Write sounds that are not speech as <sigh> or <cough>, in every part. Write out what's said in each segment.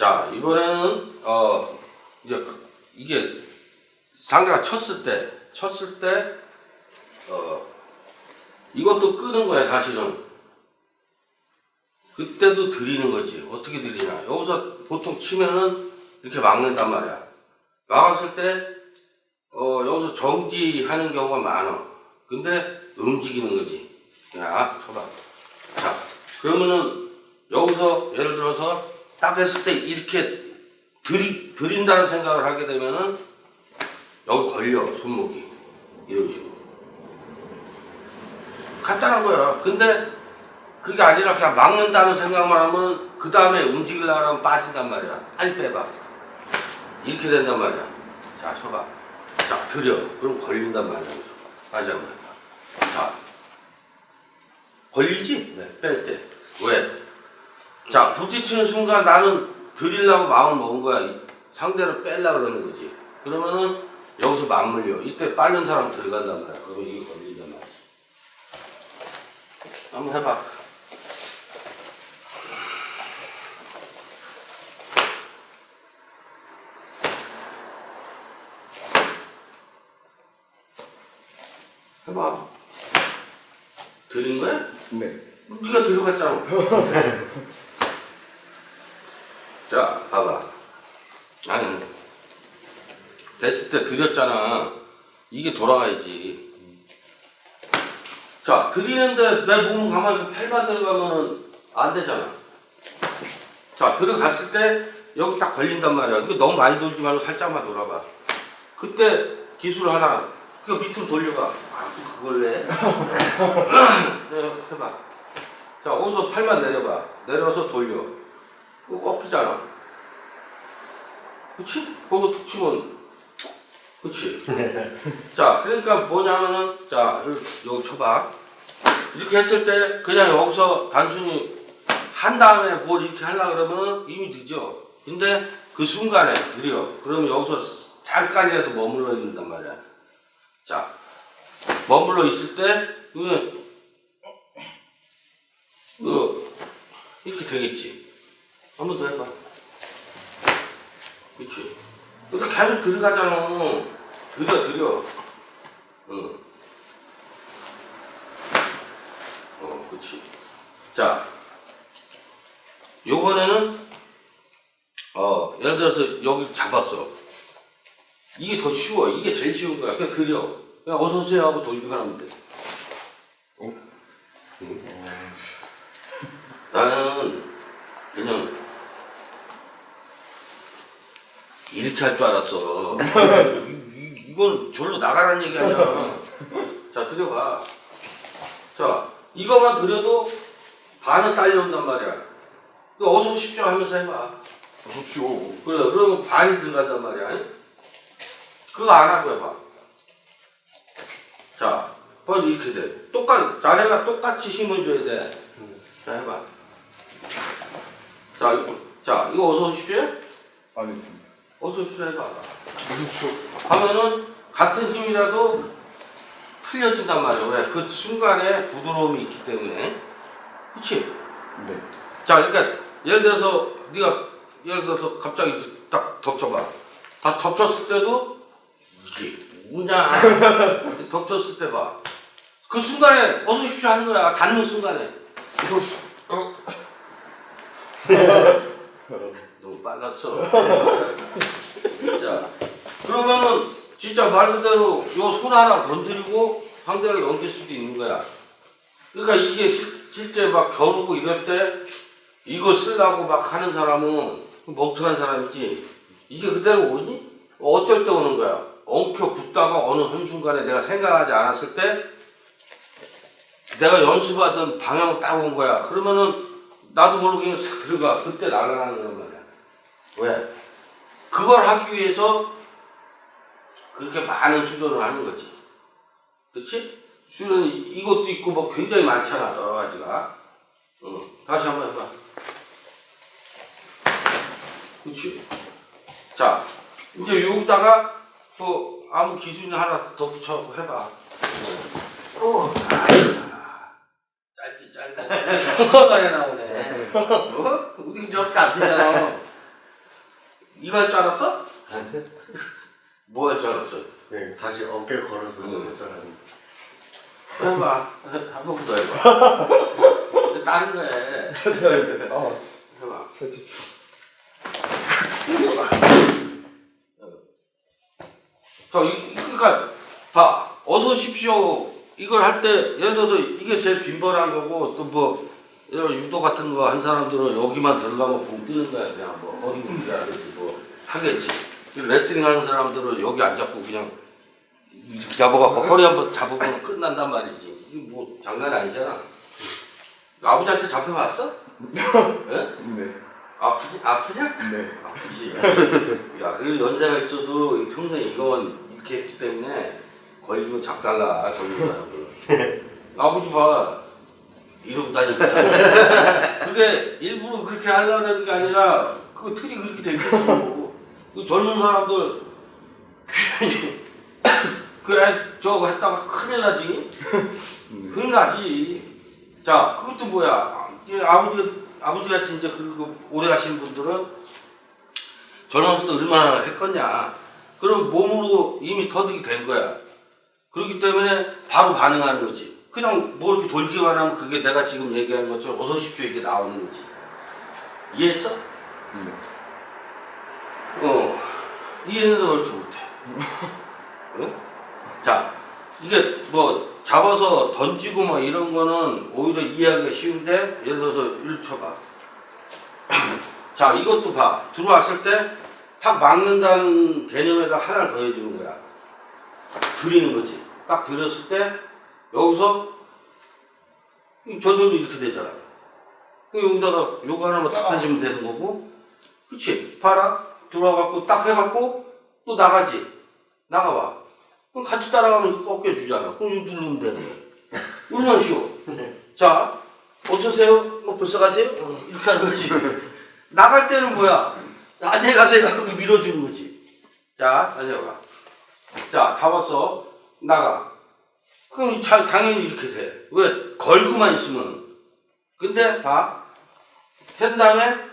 자, 이번에는, 어, 이제, 그- 이게 상대가 쳤을 때, 쳤을 때, 어, 이것도 끄는 거야, 사실은. 그때도 들이는 거지. 어떻게 들이냐. 여기서 보통 치면은 이렇게 막는단 말이야. 막았을 때, 어, 여기서 정지하는 경우가 많아. 근데 움직이는 거지. 야, 쳐봐. 자, 그러면은 여기서 예를 들어서 딱 했을 때 이렇게 들이, 들인다는 생각을 하게 되면은 여기 걸려, 손목이. 이런 식으로. 간단한 거야. 근데 그게 아니라 그냥 막는다는 생각만 하면 그 다음에 움직이려고 하면 빠진단 말이야. 빨리 빼봐. 이렇게 된단 말이야. 자, 쳐봐. 자, 들여. 그럼 걸린단 말이야. 맞아, 맞아. 자. 걸리지? 네. 뺄 때. 왜? 자, 부딪히는 순간 나는 들이려고 마음을 먹은 거야. 상대를 빼려고 그러는 거지. 그러면은 여기서 맞물려. 이때 빠른 사람 들어간단 말이야. 그러면 이게 말이야. 한번 해봐. 해봐. 들린 거야? 네. 네가 들어갔잖아. <laughs> 자, 봐봐. 아니, 됐을 때 들였잖아. 이게 돌아가야지. 자, 들이는데 내 몸 가만히 팔만 들어가면은 안 되잖아. 자, 들어갔을 때 여기 딱 걸린단 말이야. 이거 너무 많이 돌지 말고 살짝만 돌아봐. 그때 기술 하나, 그 밑으로 돌려봐. 아, 또 그걸 해? <laughs> 네, 해봐. 자, 어디서 팔만 내려봐. 내려서 돌려. 꺾이잖아. 그치? 그거 툭 치면 툭. 그치? <laughs> 자, 그러니까 뭐냐면은, 자, 여기, 쳐봐. 이렇게 했을 때 그냥 여기서 단순히 한 다음에 뭘 이렇게 하려고 그러면 이미 늦어. 근데 그 순간에 느려. 그러면 여기서 잠깐이라도 머물러 있는단 말이야. 자, 머물러 있을 때, 이거는 그 이렇게 되겠지. 한 번 더 해봐. 그렇 계속 들어가잖아. 들여 들여. 응. 어, 그렇지. 자, 요번에는 어 예를 들어서 여기 잡았어. 이게 더 쉬워. 이게 제일 쉬운 거야. 그냥 들여. 그냥 어서 오세요 하고 돌기만 하면 돼. 어? 나는 그냥 이렇게 할 줄 알았어. 이- 이- 이건 절로 나가라는 얘기 아니야. 자, 들여봐. 자, 이거만 들여도 반은 딸려온단 말이야. 이거 어서 오십시오 하면서 해봐. 어십시오. 그래, 그러면 반이 들어간단 말이야. 그거 안 하고 해봐. 자, 봐 이렇게 돼. 똑같, 자네가 똑같이 힘을 줘야 돼. 자, 해봐. 자, 이거, 자, 이거 어서 오십시오? 안 했습니다. 어서 오십시오 해봐. 하면은 같은 힘이라도 틀려진단 말이야. 왜? 그 순간에 부드러움이 있기 때문에. 그치? 네. 자, 그러니까 예를 들어서 네가 예를 들어서 갑자기 딱 덮쳐봐. 다 덮쳤을 때도 이게 뭐냐? 덮쳤을 때 봐. 그 순간에 어서 오십시오 하는 거야. 닿는 순간에. 어? <laughs> 너무 빨랐어. <laughs> 자, 그러면은 진짜 말 그대로 요 손 하나 건드리고 상대를 넘길 수도 있는 거야. 그러니까 이게 실, 실제 막 겨루고 이럴 때 이거 쓰려고 막 하는 사람은 멍청한 사람이지. 이게 그대로 오니? 어쩔 때 오는 거야. 엉켜 붙다가 어느 한순간에 내가 생각하지 않았을 때 내가 연습하던 방향 딱온 거야. 그러면은 나도 모르게 싹 들어가. 그때 날아가는 말이야. 왜? 그걸 하기 위해서 그렇게 많은 수련을 하는 거지. 그렇지? 수련 이것도 있고 뭐 굉장히 많잖아 여러 가지가. 응. 다시 한번 해봐. 그렇지? 자, 이제 여기다가 그 아무 기준이 하나 더 붙여갖고 해봐. 어. 아, 짧게 짧게. 순간에 나오네. 어? 우리 저렇게 안 되잖아. 이거 할 줄 알았어? 아니, 뭐할 줄 알았어? 네, 다시 어깨 걸어서 응. 하는. 해봐. 한번 더 해봐. <laughs> 다른 거 해. 아, <laughs> 해봐. 살짝. 저, 이, 그러니까, 봐. 어서 오십시오. 이걸 할 때, 예를 들어서 이게 제일 빈번한 거고, 또 뭐, 들어 유도 같은 거 한 사람들은 여기만 들어가면 붕 뜨는 거야. 그냥 뭐, 어디 무리하든지 뭐, 하겠지. 레슬링 하는 사람들은 여기 안 잡고 그냥 이렇게 잡아갖고 허리 한번 잡으면 끝난단 말이지. 이게 뭐, 장난 아니잖아. 아버지한테 잡혀봤어? 예? 네. 아프지? 아프냐? 네. 아프지. 야, 그 연세가 있어도 평생 이건 이렇게 했기 때문에 걸리면 작살나 젊은 사람은. <laughs> 아버지 봐. 이러고 다니잖아. <laughs> 그게 일부러 그렇게 하려는 게 아니라 그 틀이 그렇게 된 거고. 그 젊은 사람들 괜히 <coughs> 그래 저거 했다가 큰일 나지. 큰일 나지. 자, 그것도 뭐야? 이 아버지 아버지 같이 이제 그 오래 하신 분들은 때 얼마나 했겠냐. 그럼 몸으로 이미 터득이 된 거야. 그렇기 때문에 바로 반응하는 거지. 그냥 뭐 이렇게 돌기만 하면 그게 내가 지금 얘기한 것처럼 어서 오십시오 이게 나오는 거지. 이해했어? 네. 어. 이해는 왜 이렇게 못해? <laughs> 어? 자, 이게 뭐 잡아서 던지고 막 이런 거는 오히려 이해하기가 쉬운데 예를 들어서 일 쳐봐. <clears throat> 자, 이것도 봐. 들어왔을 때 탁 막는다는 개념에다 하나를 더해주는 거야. 들이는 거지. 딱 들였을 때 여기서 저절로 이렇게 되잖아. 여기다가 요거 하나만 딱 던지면 되는 거고 그치? 봐라. 들어와갖고 딱 해갖고 또 나가지. 나가봐. 그럼 같이 따라가면 꺾여주잖아. 그럼 이거 누르면 되는 거야. 얼마나 쉬워. <laughs> 자, 어서오세요. 뭐 벌써 가세요? 이렇게 하는 거지. 나갈 때는 뭐야? 안녕히 가세요. 하고 밀어주는 거지. 자, 다녀봐. 자, 잡았어. 나가. 그럼 잘, 당연히 이렇게 돼. 왜? 걸고만 있으면. 근데, 봐. 한 다음에,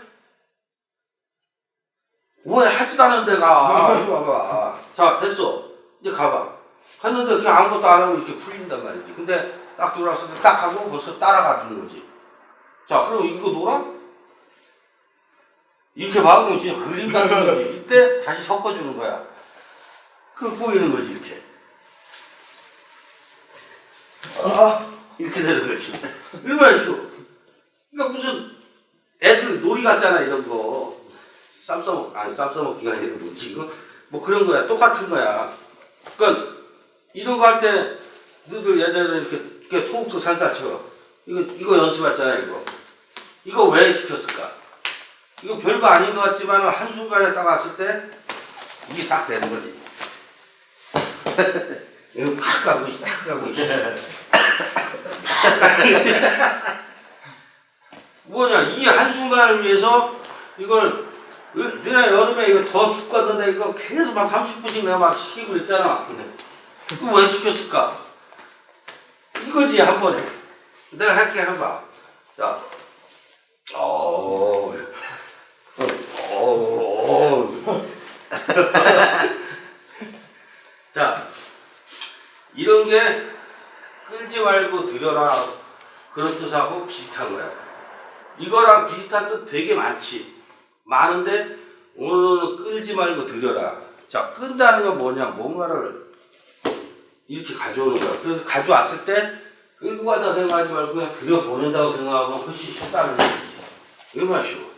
왜 하지도 않은 데가. 이리 와봐. 자, 됐어. 이제 가봐. 갔는데 그냥 아무것도 안 하고 이렇게 풀린단 말이지. 근데 딱 들어왔을 때 딱 하고 벌써 따라가 주는 거지. 자, 그럼 이거 놀아? 이렇게 막으면 진짜 그림 같은 거지. 이때 다시 섞어주는 거야. 그 꼬이는 거지, 이렇게. 아, 이렇게 되는 거지. 얼마나 쉬워. 그러니까 무슨 애들 놀이 같잖아, 이런 거. 쌈 싸먹, 아니, 쌈 싸먹기가 아니라 뭐지, 이거? 뭐 그런 거야. 똑같은 거야. 그러니까 이런 거 할 때 너희들 예전에 이렇게, 이렇게 툭툭 살살 쳐. 이거, 이거 연습했잖아, 이거. 이거 왜 시켰을까? 이거 별거 아닌 것 같지만 한순간에 딱 왔을 때 이게 딱 되는 거지. <laughs> 이거 팍 가고, 팍 가고. <laughs> 뭐냐 이 한순간을 위해서 이걸 을- 너네 여름에 이거 더 죽겠는데 이거 계속 막 30분씩 내가 막 시키고 그랬잖아. 왜 시켰을까? 이거지 한 번에. 내가 할게 해봐 자. 어, 어, <laughs> 자. 이런 게 끌지 말고 들여라 그런 뜻하고 비슷한 거야. 이거랑 비슷한 뜻 되게 많지. 많은데 오늘은 끌지 말고 들여라. 자, 끈다는 건 뭐냐? 뭔가를 이렇게 가져오는 거야. 그래서 가져왔을 때 끌고 가다 생각하지 말고 그냥 들여보낸다고 생각하면 훨씬 쉽다는 거지. 얼마나 쉬워.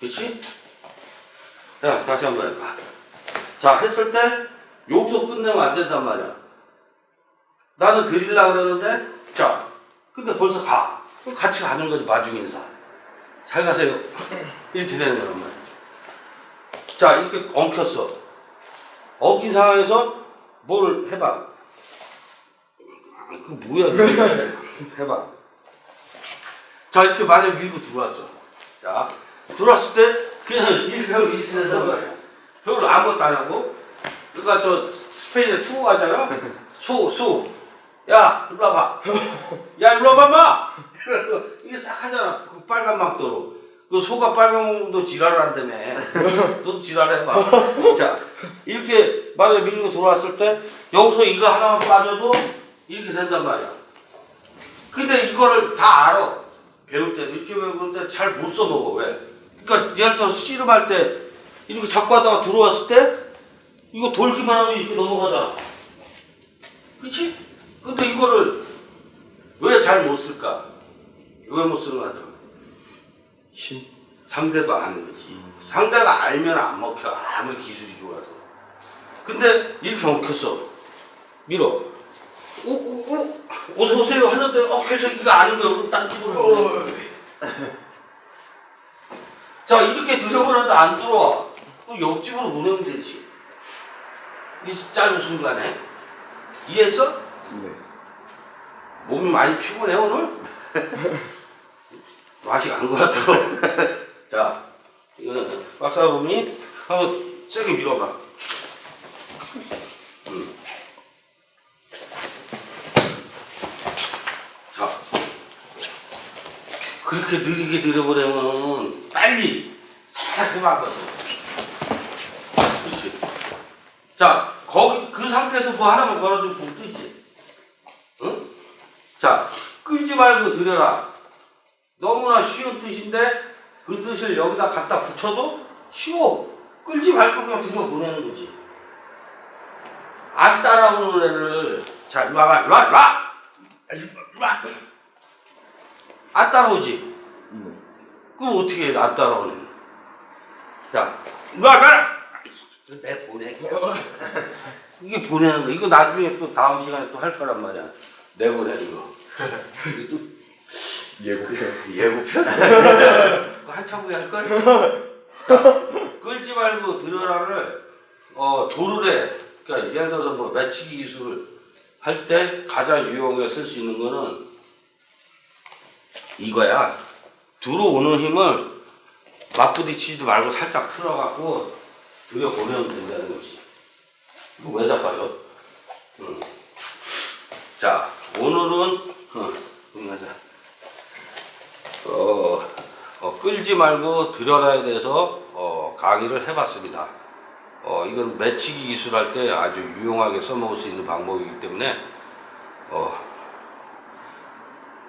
그렇지? 자, 다시 한번 해봐. 자, 했을 때 여기서 끝내면 안 된단 말이야. 나는 드리려고 그러는데, 자, 근데 벌써 가. 그럼 같이 가는 거지, 마중 인사. 잘 가세요. 이렇게 되는 거란 말이야. 자, 이렇게 엉켰어. 엉킨 상황에서 뭘 해봐. 아, 그 뭐야. <laughs> 해봐. 자, 이렇게 만약 밀고 들어왔어. 자, 들어왔을 때, 그냥 이렇게 하고 이렇게 된단 말이야. 별로 아무것도 안 하고, 그니까 저 스페인에 투어 가잖아. <laughs> 소, 소. 야, 일로 와봐. <laughs> 야, 일로 와봐, 마! <laughs> 이게 싹 하잖아. 그 빨간 막도로. 그 소가 빨간 도 지랄을 한다며. <laughs> 너도 지랄해봐. 자, 이렇게 만약에 밀고 들어왔을 때 여기서 이거 하나만 빠져도 이렇게 된단 말이야. 근데 이거를 다 알아. 배울 때도 이렇게 배우는데 잘 못 써먹어. 왜? 그러니까 예를 들어서 씨름할 때 이렇게 잡고 하다가 들어왔을 때 이거 돌기만 하면 이렇게 넘어가잖아. 그치? 근데 이거를 왜 잘 못 쓸까? 왜 못 쓰는 것 같아? 힘. 상대도 아는 거지. 상대가 알면 안 먹혀. 아무리 기술이 좋아도. 근데 이렇게 먹혔어. 밀어. 오, 오, 오, 어서 오세요 하는데, 어, 계속 이거 아는 거야. 그럼 딴 집으로. <laughs> 자, 이렇게 들여보는데 안 들어와. 그럼 옆집으로 보내면 되지. 이 짧은 순간에. 이해했어? 네. 몸이 많이 피곤해 오늘? 맛이 간 것 같아. 자, 이거는 박사범이 한번 세게 밀어봐. 음. 자, 그렇게 느리게 들여보려면 빨리 살짝 해봐거든. 자, 거기 그 상태에서 뭐 하나만 걸어주면 불뜨지. 응? 자, 끌지 말고 들여라. 너무나 쉬운 뜻인데 그 뜻을 여기다 갖다 붙여도 쉬워. 끌지 말고 그냥 들여 보내는 거지. 안 따라오는 애를 자, 와봐, 와, 와! 와! 안 따라오지? 네. 그럼 어떻게 해, 안 따라오는 자, 와, 와! 내 보내. <laughs> 이게 보내는 거. 이거 나중에 또 다음 시간에 또 할 거란 말이야. 내보내는 거. 예고편? <laughs> 그거 한참 후에 할 걸? <laughs> 자, 끌지 말고 들어라를 어, 해. 그러니까 예를 들어서 뭐 매치기 기술을 할 때 가장 유용하게 쓸 수 있는 거는 이거야. 들어오는 힘을 맞부딪히지도 말고 살짝 틀어갖고 들여보내면 된다는 거지. 왜 자빠져? 응. 자, 오늘은, 어, 응하자. 어, 어, 끌지 말고 들여라에 대해서 어, 강의를 해봤습니다. 어, 이건 매치기 기술할 때 아주 유용하게 써먹을 수 있는 방법이기 때문에 어,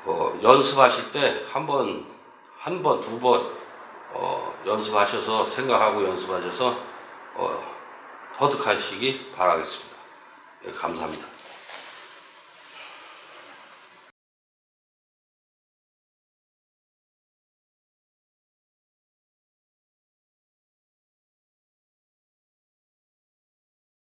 어, 연습하실 때 한 번, 한 번, 두 번 어, 연습하셔서 생각하고 연습하셔서 어, 터득하시기 바라겠습니다. 예, 감사합니다.